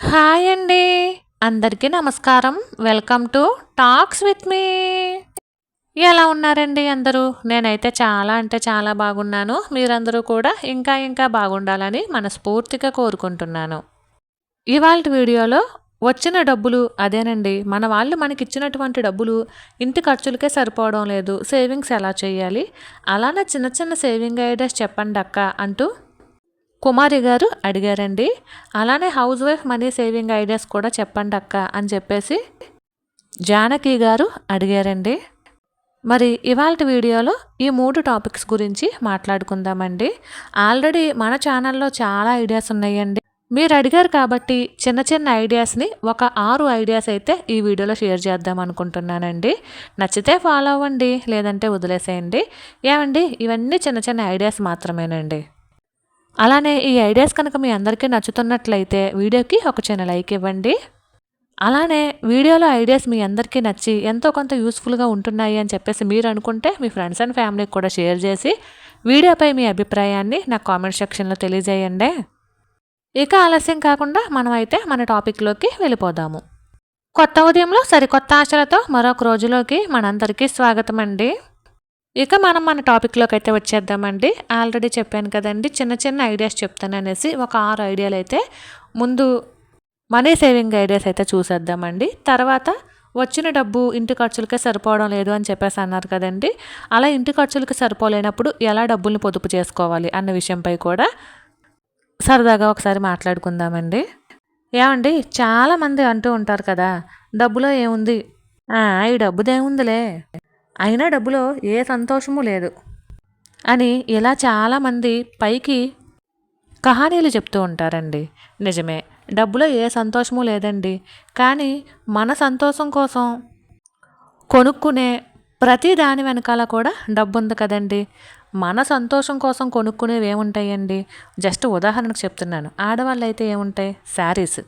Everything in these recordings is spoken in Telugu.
హాయ్ అండి. అందరికీ నమస్కారం. Welcome to talks with me. ఎలా ఉన్నారండి అందరూ? నేనైతే చాలా అంటే చాలా బాగున్నాను. మీరందరూ కూడా ఇంకా ఇంకా బాగుండాలని మనస్ఫూర్తిగా కోరుకుంటున్నాను. ఇవాళ వీడియోలో వచ్చిన డబ్బులు అదేనండి. మన వాళ్ళు మనకి ఇచ్చినటువంటి డబ్బులు ఇంటి ఖర్చులకే సరిపోవడం లేదు. సేవింగ్స్ ఎలా చేయాలి? అలానే చిన్న చిన్న సేవింగ్ ఐడియాస్ చెప్పండి అక్క అంటూ కుమారి గారు అడిగారండి. అలానే housewife money saving ideas కూడా చెప్పండి అక్క అని చెప్పేసి జానకి గారు అడిగారండి. మరి ఇవాళ వీడియోలో ఈ మూడు టాపిక్స్ గురించి మాట్లాడుకుందామండి. ఆల్రెడీ మన ఛానల్లో చాలా ఐడియాస్ ఉన్నాయండి. మీరు అడిగారు కాబట్టి చిన్న చిన్న ఐడియాస్ని ఒక ఆరు ఐడియాస్ అయితే ఈ వీడియోలో షేర్ చేద్దాం అనుకుంటున్నానండి. నచ్చితే ఫాలో అవ్వండి లేదంటే వదిలేసేయండి. ఏమండి? ఇవన్నీ చిన్న చిన్న ఐడియాస్ మాత్రమేనండి. అలానే ఈ ఐడియాస్ కనుక మీ అందరికీ నచ్చుతున్నట్లయితే వీడియోకి ఒక చిన్న లైక్ ఇవ్వండి. అలానే వీడియోలో ఐడియాస్ మీ అందరికీ నచ్చి ఎంతో కొంత యూస్ఫుల్గా ఉంటున్నాయి అని చెప్పేసి మీరు అనుకుంటే మీ ఫ్రెండ్స్ అండ్ ఫ్యామిలీకి కూడా షేర్ చేసి వీడియోపై మీ అభిప్రాయాన్ని నా కామెంట్ సెక్షన్లో తెలియజేయండి. ఇక ఆలస్యం కాకుండా మనం అయితే మన టాపిక్లోకి వెళ్ళిపోదాము. కొత్త ఉదయంలో సరికొత్త ఆశలతో మరొక రోజులోకి మనందరికీ స్వాగతం అండి ఇక మనం మన టాపిక్లోకి అయితే వచ్చేద్దామండి. ఆల్రెడీ చెప్పాను కదండి చిన్న చిన్న ఐడియాస్ చెప్తాను అనేసి ఒక ఆరు ఐడియాలు అయితే ముందు మనీ సేవింగ్ ఐడియాస్ అయితే చూసేద్దామండి. తర్వాత వచ్చిన డబ్బు ఇంటి ఖర్చులకే సరిపోవడం లేదు అని చెప్పేసి అన్నారు కదండి. అలా ఇంటి ఖర్చులకి సరిపోలేనప్పుడు ఎలా డబ్బుల్ని పొదుపు చేసుకోవాలి అన్న విషయంపై కూడా సరదాగా ఒకసారి మాట్లాడుకుందామండి. ఏమండి చాలామంది అంటూ ఉంటారు కదా డబ్బులో ఏముంది? "ఆ, ఈ డబ్బుదేముందిలే. అయినా డబ్బులో ఏ సంతోషము లేదు. అని ఇలా చాలామంది పైకి కహానీలు చెప్తూ ఉంటారండి. నిజమే డబ్బులో ఏ సంతోషము లేదండి. కానీ మన సంతోషం కోసం కొనుక్కునే ప్రతి దాని వెనకాల కూడా డబ్బు ఉంది కదండి. మన సంతోషం కోసం కొనుక్కునేవి ఏముంటాయండి? జస్ట్ ఉదాహరణకు చెప్తున్నాను. ఆడవాళ్ళు అయితే ఏముంటాయి? శారీస్.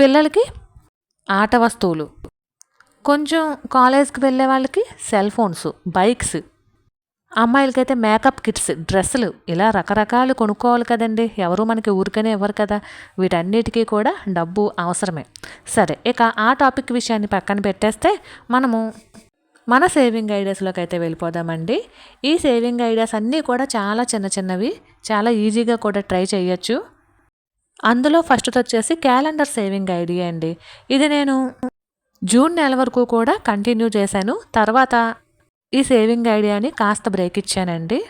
పిల్లలకి ఆట వస్తువులు. కొంచెం కాలేజ్కి వెళ్ళే వాళ్ళకి సెల్ ఫోన్స్ బైక్స్. అమ్మాయిలకైతే మేకప్ కిట్స్ డ్రెస్సులు ఇలా రకరకాలు కొనుక్కోవాలి కదండి. ఎవరు మనకి ఊరికనే ఇవ్వరు కదా. వీటన్నిటికీ కూడా డబ్బు అవసరమే. సరే ఇక ఆ టాపిక్ విషయాన్ని పక్కన పెట్టేస్తే మనము మన సేవింగ్ ఐడియాస్లోకి అయితే వెళ్ళిపోదామండి. ఈ సేవింగ్ ఐడియాస్ అన్నీ కూడా చాలా చిన్న చిన్నవి చాలా ఈజీగా కూడా ట్రై చేయొచ్చు. అందులో ఫస్ట్ వచ్చేసి క్యాలెండర్ సేవింగ్ ఐడియా అండి. ఇది నేను జూన్ నెల వరకు కూడా కంటిన్యూ చేశాను. తర్వాత ఈ సేవింగ్ ఐడియాని కాస్త బ్రేక్ ఇచ్చానండి.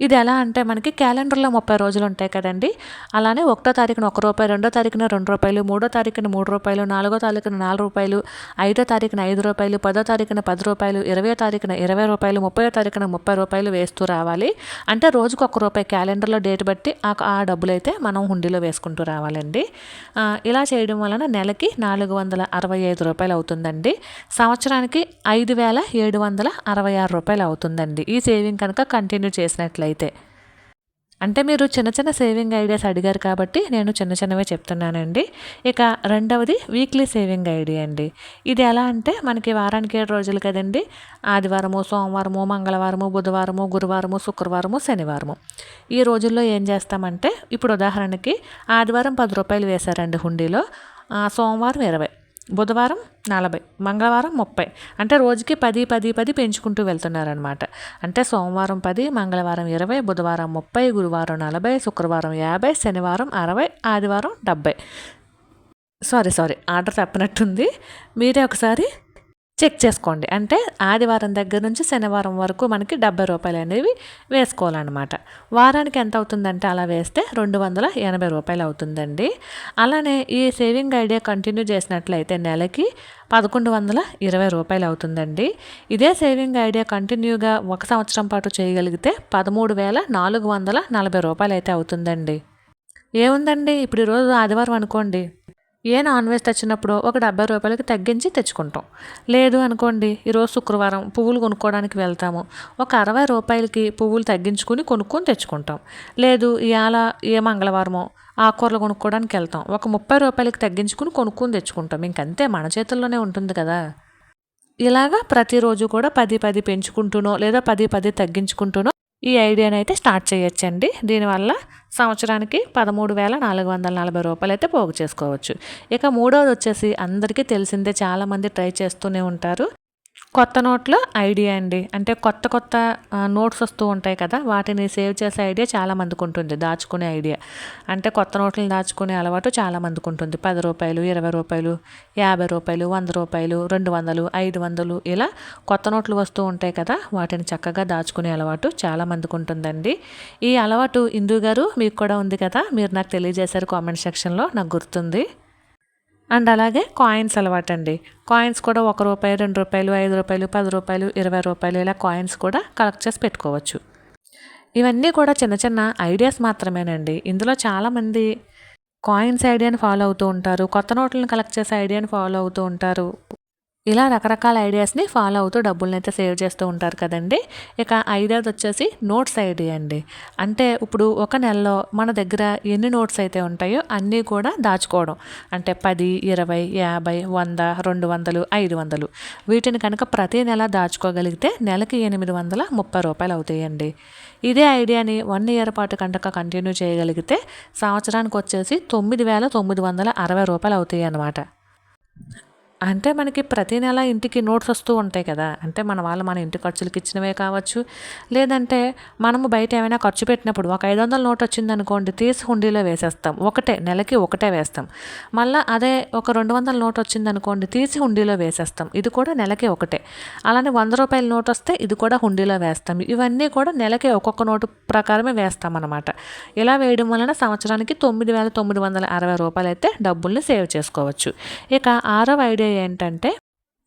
ఇది ఎలా అంటే మనకి క్యాలెండర్లో ముప్పై రోజులు ఉంటాయి కదండి. అలానే ఒకటో తారీఖున ఒక రూపాయి రెండో తారీఖున రెండు రూపాయలు మూడో తారీఖున మూడు రూపాయలు నాలుగో తారీఖున నాలుగు రూపాయలు ఐదో తారీఖున ఐదు రూపాయలు పదో తారీఖున పది రూపాయలు ఇరవై తారీఖున ఇరవై రూపాయలు ముప్పై తారీఖున ముప్పై రూపాయలు వేస్తూ రావాలి. అంటే రోజుకు ఒక రూపాయి క్యాలెండర్లో డేట్ బట్టి ఆ డబ్బులు అయితే మనం హుండీలో వేసుకుంటూ రావాలండి. ఇలా చేయడం వలన నెలకి నాలుగు వందల అరవై ఐదు రూపాయలు అవుతుందండి. సంవత్సరానికి ఐదు వేల ఏడు వందల అరవై ఆరు రూపాయలు అవుతుందండి. ఈ సేవింగ్ కనుక కంటిన్యూ చేసినట్లయితే అంటే మీరు చిన్న చిన్న సేవింగ్ ఐడియాస్ అడిగారు కాబట్టి నేను చిన్న చిన్నవే చెప్తున్నానండి. ఇక రెండవది వీక్లీ సేవింగ్ ఐడియా అండి. ఇది ఎలా అంటే మనకి వారానికి ఏడు రోజులు కదండి. ఆదివారము సోమవారము మంగళవారము బుధవారము గురువారము శుక్రవారము శనివారము. ఈ రోజుల్లో ఏం చేస్తామంటే ఇప్పుడు ఉదాహరణకి ఆదివారం పది రూపాయలు వేశారండి హుండీలో. సోమవారం ఇరవై. బుధవారం నలభై మంగళవారం ముప్పై. అంటే రోజుకి పది పది పది పెంచుకుంటూ వెళ్తున్నారనమాట అంటే సోమవారం పది మంగళవారం ఇరవై బుధవారం ముప్పై గురువారం నలభై శుక్రవారం యాభై శనివారం అరవై ఆదివారం డెబ్బై. సారీ సారీ ఆర్డర్ తప్పినట్టుంది. మీరే ఒకసారి చెక్ చేసుకోండి. అంటే ఆదివారం దగ్గర నుంచి శనివారం వరకు మనకి డెబ్బై రూపాయలు అనేవి వేసుకోవాలన్నమాట. వారానికి ఎంత అవుతుందంటే అలా వేస్తే రెండు వందల ఎనభై రూపాయలు అవుతుందండి. అలానే ఈ సేవింగ్ ఐడియా కంటిన్యూ చేసినట్లయితే నెలకి పదకొండు వందల ఇరవై రూపాయలు అవుతుందండి. ఇదే సేవింగ్ ఐడియా కంటిన్యూగా ఒక సంవత్సరం పాటు చేయగలిగితే పదమూడు వేల నాలుగు వందల నలభై రూపాయలు అయితే అవుతుందండి. ఏముందండి? ఇప్పుడు ఈరోజు ఆదివారం అనుకోండి. ఏ నాన్ వెజ్ తెచ్చినప్పుడు ఒక డెబ్బై రూపాయలకి తగ్గించి తెచ్చుకుంటాం. లేదు అనుకోండి ఈరోజు శుక్రవారం పువ్వులు కొనుక్కోవడానికి వెళ్తాము. ఒక అరవై రూపాయలకి పువ్వులు తగ్గించుకుని కొనుక్కొని తెచ్చుకుంటాం. లేదు ఇవాళ ఏ మంగళవారమో ఆకుకూరలు కొనుక్కోవడానికి వెళ్తాం. ఒక ముప్పై రూపాయలకి తగ్గించుకుని కొనుక్కొని తెచ్చుకుంటాం. ఇంకంతే మన చేతుల్లోనే ఉంటుంది కదా. ఇలాగా ప్రతిరోజు కూడా పది పది పెంచుకుంటూనో లేదా పది పది తగ్గించుకుంటూనో ఈ ఐడియాని అయితే స్టార్ట్ చేయొచ్చండి. దీనివల్ల సంవత్సరానికి పదమూడు వేల నాలుగు వందల నలభై రూపాయలు అయితే పోగు చేసుకోవచ్చు. ఇక మూడవది వచ్చేసి అందరికీ తెలిసిందే చాలామంది ట్రై చేస్తూనే ఉంటారు. కొత్త నోట్లో ఐడియా అండి. అంటే కొత్త కొత్త నోట్స్ వస్తూ ఉంటాయి కదా వాటిని సేవ్ చేసే ఐడియా చాలామందికి ఉంటుంది దాచుకునే ఐడియా. అంటే కొత్త నోట్లను దాచుకునే అలవాటు చాలామందికి ఉంటుంది. పది రూపాయలు ఇరవై రూపాయలు యాభై రూపాయలు వంద రూపాయలు రెండు వందలు ఐదు వందలు ఇలా కొత్త నోట్లు వస్తూ ఉంటాయి కదా వాటిని చక్కగా దాచుకునే అలవాటు చాలా మందికి ఉంటుందండి. ఈ అలవాటు ఇందు గారు మీకు కూడా ఉంది కదా మీరు నాకు తెలియజేశారు కామెంట్ సెక్షన్లో నాకు గుర్తుంది. అండ్ అలాగే కాయిన్స్ అలవాటు అండి కాయిన్స్ కూడా ఒక రూపాయి రెండు రూపాయలు ఐదు రూపాయలు పది రూపాయలు ఇరవై రూపాయలు ఇలా కాయిన్స్ కూడా కలెక్ట్ చేసి పెట్టుకోవచ్చు. ఇవన్నీ కూడా చిన్న చిన్న ఐడియాస్ మాత్రమేనండి. ఇందులో చాలామంది కాయిన్స్ ఐడియాని ఫాలో అవుతూ ఉంటారు. కొత్త నోట్లను కలెక్ట్ చేసే ఐడియాని ఫాలో అవుతూ ఉంటారు. ఇలా రకరకాల ఐడియాస్ని ఫాలో అవుతూ డబ్బుల్ని అయితే సేవ్ చేస్తూ ఉంటారు కదండి. ఇక ఐదవది వచ్చేసి నోట్స్ ఐడియా అండి. అంటే ఇప్పుడు ఒక నెలలో మన దగ్గర ఎన్ని నోట్స్ అయితే ఉంటాయో అన్నీ కూడా దాచుకోవడం. అంటే పది ఇరవై యాభై వంద రెండు వందలు ఐదు వందలు. వీటిని కనుక ప్రతి నెల దాచుకోగలిగితే నెలకి ఎనిమిది వందల ముప్పై రూపాయలు అవుతాయండి. ఇదే ఐడియాని వన్ ఇయర్ పాటు కనుక కంటిన్యూ చేయగలిగితే సంవత్సరానికి వచ్చేసి తొమ్మిది వేల తొమ్మిది వందల అరవై రూపాయలు అవుతాయి అన్నమాట అంటే మనకి ప్రతి నెల ఇంటికి నోట్స్ వస్తూ ఉంటాయి కదా. అంటే మన వాళ్ళు మన ఇంటి ఖర్చులకి ఇచ్చినవే కావచ్చు. లేదంటే మనము బయట ఏమైనా ఖర్చు పెట్టినప్పుడు ఒక ఐదు వందల నోట్ వచ్చింది అనుకోండి తీసి హుండీలో వేసేస్తాం. ఒకటే నెలకి ఒకటే వేస్తాం. మళ్ళీ అదే ఒక రెండు వందల నోట్ వచ్చింది అనుకోండి తీసి హుండీలో వేసేస్తాం. ఇది కూడా నెలకి ఒకటే. అలానే వంద రూపాయల నోట్ వస్తే ఇది కూడా హుండీలో వేస్తాం. ఇవన్నీ కూడా నెలకి ఒక్కొక్క నోటు ప్రకారమే వేస్తాం అనమాట ఇలా వేయడం వలన సంవత్సరానికి తొమ్మిది వేల తొమ్మిది వందల అరవై రూపాయలు అయితే డబ్బుల్ని సేవ్ చేసుకోవచ్చు. ఇక ఆరవ ఐడియా ఏంటంటే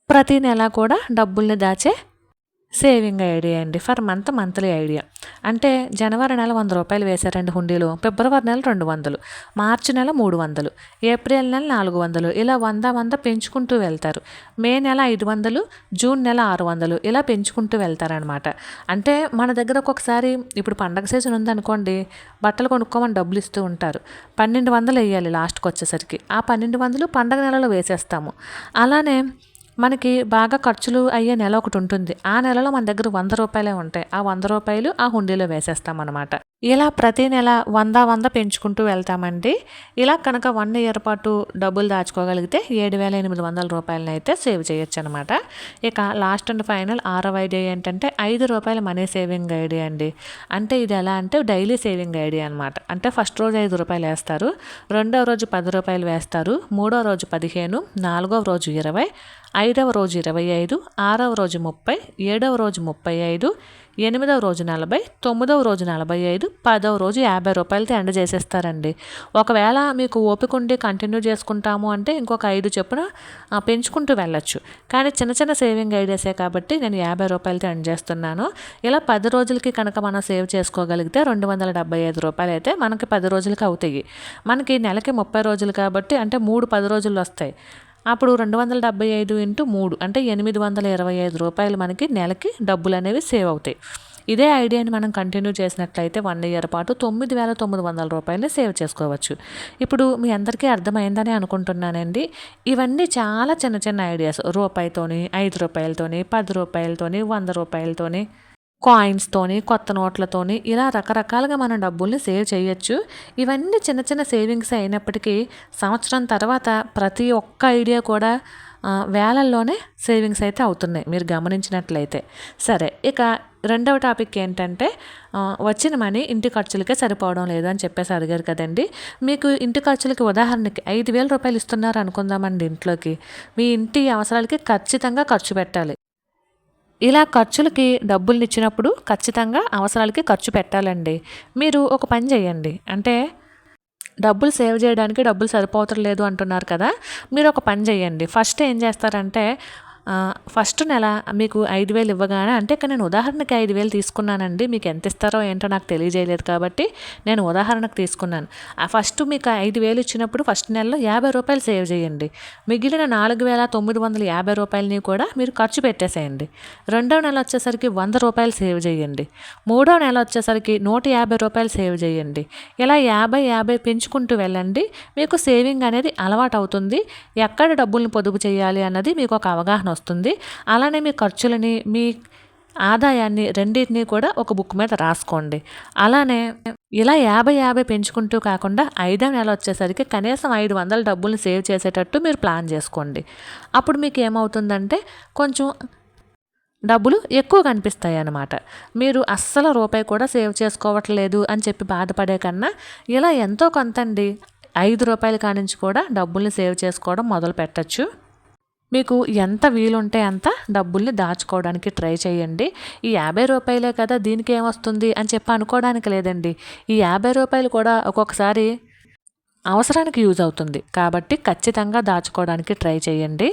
ప్రతి నెల కూడా డబ్బుల్ని దాచే సేవింగ్ ఐడియా అండి. For month monthly idea. అంటే జనవరి నెల వంద రూపాయలు వేశారండి హుండీలో. ఫిబ్రవరి నెల రెండు వందలు. మార్చి నెల మూడు వందలు. ఏప్రిల్ నెల నాలుగు వందలు. ఇలా వంద వంద పెంచుకుంటూ వెళ్తారు. మే నెల ఐదు వందలు. జూన్ నెల ఆరు వందలు. ఇలా పెంచుకుంటూ వెళ్తారనమాట అంటే మన దగ్గర ఒక్కొక్కసారి ఇప్పుడు పండగ సీజన్ ఉందనుకోండి బట్టలు కొనుక్కోమని డబ్బులు ఇస్తూ ఉంటారు. పన్నెండు వందలు వేయాలి లాస్ట్కి వచ్చేసరికి. ఆ పన్నెండు వందలు పండగ నెలలో వేసేస్తాము. అలానే మనకి బాగా ఖర్చులు అయ్యే నెల ఒకటి ఉంటుంది. ఆ నెలలో మన దగ్గర వంద రూపాయలే ఉంటాయి. ఆ వంద రూపాయలు ఆ హుండీలో వేసేస్తాం అనమాట ఇలా ప్రతి నెల వంద వంద పెంచుకుంటూ వెళ్తామండి. ఇలా కనుక వన్ ఇయర్ పాటు డబ్బులు దాచుకోగలిగితే ఏడు వేల ఎనిమిది వందల రూపాయలని అయితే సేవ్ చేయొచ్చు అనమాట ఇక లాస్ట్ అండ్ ఫైనల్ ఆరవ ఐడియా ఏంటంటే ఐదు రూపాయల మనీ సేవింగ్ ఐడియా అండి. అంటే ఇది ఎలా అంటే డైలీ సేవింగ్ ఐడియా అనమాట. అంటే ఫస్ట్ రోజు ఐదు రూపాయలు వేస్తారు రెండవ రోజు పది రూపాయలు వేస్తారు మూడో రోజు పదిహేను నాలుగవ రోజు ఇరవై ఐదవ రోజు ఇరవై ఐదు ఆరవ రోజు ముప్పై ఏడవ రోజు ముప్పై ఐదు ఎనిమిదవ రోజు నలభై తొమ్మిదవ రోజు నలభై ఐదు పదవ రోజు యాభై రూపాయలతో ఎండ చేసేస్తారండి. ఒకవేళ మీకు ఓపిక ఉండి కంటిన్యూ చేసుకుంటాము అంటే ఇంకొక ఐదు చొప్పున పెంచుకుంటూ వెళ్ళొచ్చు. కానీ చిన్న చిన్న సేవింగ్ ఐడియాసే కాబట్టి నేను యాభై రూపాయలతో ఎండ్ చేస్తున్నాను. ఇలా పది రోజులకి కనుక మనం సేవ్ చేసుకోగలిగితే రెండు వందల డెబ్బై ఐదు రూపాయలు అయితే మనకి పది రోజులకి అవుతాయి. మనకి నెలకి ముప్పై రోజులు కాబట్టి అంటే మూడు పది రోజులు వస్తాయి. అప్పుడు రెండు వందల డెబ్బై ఐదు ఇంటూ మూడు అంటే ఎనిమిది వందల ఇరవై ఐదు రూపాయలు మనకి నెలకి డబ్బులు అనేవి సేవ్ అవుతాయి. ఇదే ఐడియాని మనం కంటిన్యూ చేసినట్లయితే వన్ ఇయర్ పాటు తొమ్మిది వేల తొమ్మిది వందల రూపాయలు సేవ్ చేసుకోవచ్చు. ఇప్పుడు మీ అందరికీ అర్థమైందని అనుకుంటున్నానండి. ఇవన్నీ చాలా చిన్న చిన్న ఐడియాస్. రూపాయితోని ఐదు రూపాయలతోని పది రూపాయలతోని వంద రూపాయలతోని కాయిన్స్తోని కొత్త నోట్లతోని ఇలా రకరకాలుగా మనం డబ్బుల్ని సేవ్ చేయొచ్చు. ఇవన్నీ చిన్న చిన్న సేవింగ్స్ అయినప్పటికీ సంవత్సరం తర్వాత ప్రతి ఒక్క ఐడియా కూడా వేలల్లోనే సేవింగ్స్ అయితే అవుతున్నాయి మీరు గమనించినట్లయితే. సరే ఇక రెండవ టాపిక్ ఏంటంటే వచ్చిన మనీ ఇంటి ఖర్చులకే సరిపోవడం లేదు అని చెప్పేసి అడిగారు కదండి. మీకు ఇంటి ఖర్చులకి ఉదాహరణకి ఐదు వేల రూపాయలు ఇస్తున్నారు అనుకుందామండి ఇంట్లోకి. మీ ఇంటి అవసరాలకి ఖచ్చితంగా ఖర్చు పెట్టాలి. ఇలా ఖర్చులకి డబ్బులు ఇచ్చినప్పుడు ఖచ్చితంగా అవసరాలకి ఖర్చు పెట్టాలండి. మీరు ఒక పని చేయండి అంటే డబ్బులు సేవ్ చేయడానికి డబ్బులు సరిపోతలేదు అంటున్నారు కదా మీరు ఒక పని చేయండి ఫస్ట్ ఏం చేస్తారంటే ఫస్ట్ నెల మీకు ఐదు వేలు ఇవ్వగానే అంటే ఇక్కడ నేను ఉదాహరణకి ఐదు వేలు తీసుకున్నానండి మీకు ఎంత ఇస్తారో ఏంటో నాకు తెలియజేయలేదు కాబట్టి నేను ఉదాహరణకు తీసుకున్నాను. ఆ ఫస్ట్ మీకు ఐదు వేలు ఇచ్చినప్పుడు ఫస్ట్ నెలలో యాభై రూపాయలు సేవ్ చేయండి. మిగిలిన నాలుగు వేల తొమ్మిది వందల యాభై రూపాయలని కూడా మీరు ఖర్చు పెట్టేసేయండి. రెండవ నెల వచ్చేసరికి వంద రూపాయలు సేవ్ చేయండి. మూడో నెల వచ్చేసరికి నూట యాభై రూపాయలు సేవ్ చేయండి. ఇలా యాభై యాభై పెంచుకుంటూ వెళ్ళండి. మీకు సేవింగ్ అనేది అలవాటు అవుతుంది. ఎక్కడ డబ్బుల్ని పొదుపు చేయాలి అన్నది మీకు ఒక అవగాహన వస్తుంది. అలానే మీ ఖర్చులని మీ ఆదాయాన్ని రెండింటినీ కూడా ఒక బుక్ మీద రాసుకోండి. అలానే ఇలా యాభై యాభై పెంచుకుంటూ కాకుండా ఐదో నెల వచ్చేసరికి కనీసం ఐదు వందల డబ్బులు సేవ్ చేసేటట్టు మీరు ప్లాన్ చేసుకోండి. అప్పుడు మీకు ఏమవుతుందంటే కొంచెం డబ్బులు ఎక్కువ కనిపిస్తాయి అన్నమాట మీరు అస్సలు రూపాయి కూడా సేవ్ చేసుకోవట్లేదు అని చెప్పి బాధపడే కన్నా ఇలా ఎంతో కొంత అండి ఐదు రూపాయల కానించి కూడా డబ్బుల్ని సేవ్ చేసుకోవడం మొదలు పెట్టచ్చు మీకు ఎంత వీలుంటే అంత డబ్బుల్ని దాచుకోవడానికి ట్రై చేయండి. ఈ యాభై రూపాయలే కదా దీనికి ఏమొస్తుంది అని చెప్పి అనుకోవడానికి లేదండి. ఈ యాభై రూపాయలు కూడా ఒక్కొక్కసారి అవసరానికి యూజ్ అవుతుంది. కాబట్టి ఖచ్చితంగా దాచుకోవడానికి ట్రై చేయండి.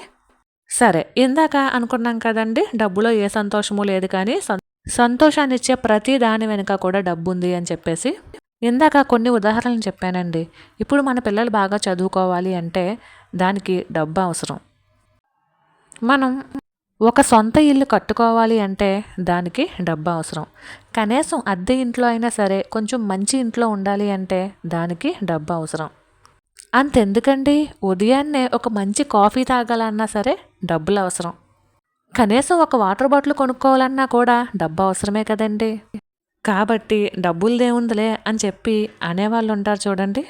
సరే ఇందాక అనుకున్నాం కదండి డబ్బులో ఏ సంతోషము లేదు కానీ సంతోషాన్ని ఇచ్చే ప్రతి దాని వెనుక కూడా డబ్బు ఉంది అని చెప్పేసి ఇందాక కొన్ని ఉదాహరణలు చెప్పానండి. ఇప్పుడు మన పిల్లలు బాగా చదువుకోవాలి అంటే దానికి డబ్బు అవసరం. మనం ఒక సొంత ఇల్లు కట్టుకోవాలి అంటే దానికి డబ్బు అవసరం. కనీసం అద్దె ఇంట్లో అయినా సరే కొంచెం మంచి ఇంట్లో ఉండాలి అంటే దానికి డబ్బు అవసరం. అంతెందుకండి? ఉదయాన్నే ఒక మంచి కాఫీ తాగాలన్నా సరే డబ్బులు అవసరం. కనీసం ఒక వాటర్ బాటిల్ కొనుక్కోవాలన్నా కూడా డబ్బు అవసరమే కదండి. కాబట్టి డబ్బులు దేవుందిలే అని చెప్పి అనేవాళ్ళు ఉంటారు చూడండి.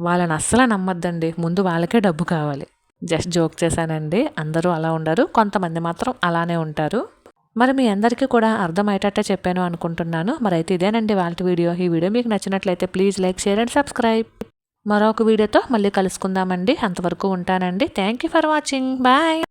వాళ్ళని అస్సలు నమ్మద్దండి. ముందు వాళ్ళకే డబ్బు కావాలి. జస్ట్ జోక్ చేశానండి. అందరూ అలా ఉండరు. కొంతమంది మాత్రం అలానే ఉంటారు. మరి మీ అందరికీ కూడా అర్థమయ్యేటట్టే చెప్పాను అనుకుంటున్నాను. మరి అయితే ఇదేనండి వాళ్ళ వీడియో. ఈ వీడియో మీకు నచ్చినట్లయితే please like share and subscribe. మరొక వీడియోతో మళ్ళీ కలుసుకుందామండి. అంతవరకు ఉంటానండి. Thank you for watching. Bye.